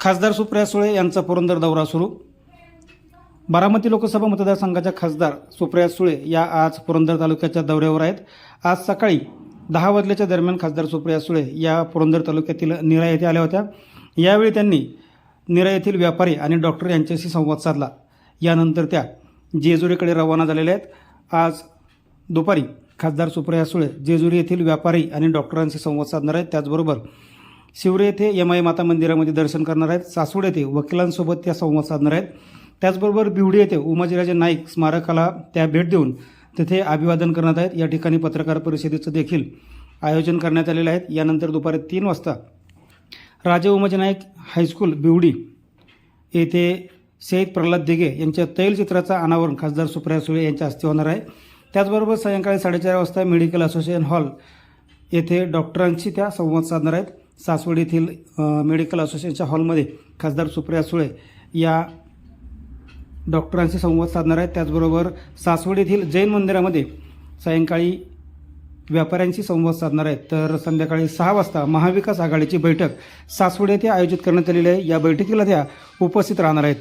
खासदार सुप्रिया सुळे यांचा पुरंदर दौरा सुरू. बारामती लोकसभा मतदारसंघाच्या खासदार सुप्रिया सुळे या आज पुरंदर तालुक्याच्या दौऱ्यावर आहेत. आज सकाळी दहा वाजल्याच्या दरम्यान खासदार सुप्रिया सुळे या पुरंदर तालुक्यातील निरा येथे आल्या होत्या. यावेळी त्यांनी निरा येथील व्यापारी आणि डॉक्टर यांच्याशी संवाद साधला. यानंतर त्या जेजुरीकडे रवाना झालेल्या आहेत. आज दुपारी खासदार सुप्रिया सुळे जेजुरी येथील व्यापारी आणि डॉक्टरांशी संवाद साधणार आहेत. त्याचबरोबर शिवरे येथे यमाई माता मंदिरामध्ये दर्शन करणार आहेत. सासवड येथे वकिलांसोबत त्या संवाद साधणार आहेत. त्याचबरोबर बिवडी येथे उमाजीराजे नाईक स्मारकाला त्या भेट देऊन तिथे अभिवादन करण्यात आहेत. या ठिकाणी पत्रकार परिषदेचं देखील आयोजन करण्यात आलेलं आहे. यानंतर दुपारी तीन वाजता राजे उमाजी नाईक हायस्कूल बिवडी येथे शहीद प्रल्हाद दिघे यांच्या तैलचित्राचा अनावरण खासदार सुप्रिया सुळे यांच्या हस्ते होणार आहे. त्याचबरोबर सायंकाळी साडेचार वाजता मेडिकल असोसिएशन हॉल येथे डॉक्टरांशी त्या संवाद साधणार आहेत. सासवड येथील मेडिकल असोसिएशनच्या हॉलमध्ये खासदार सुप्रिया सुळे या डॉक्टरांशी संवाद साधणार आहेत. त्याचबरोबर सासवड येथील जैन मंदिरामध्ये सायंकाळी व्यापाऱ्यांशी संवाद साधणार आहेत. तर संध्याकाळी सहा वाजता महाविकास आघाडीची बैठक सासवड येथे आयोजित करण्यात आलेली आहे. या बैठकीला त्या उपस्थित राहणार आहेत.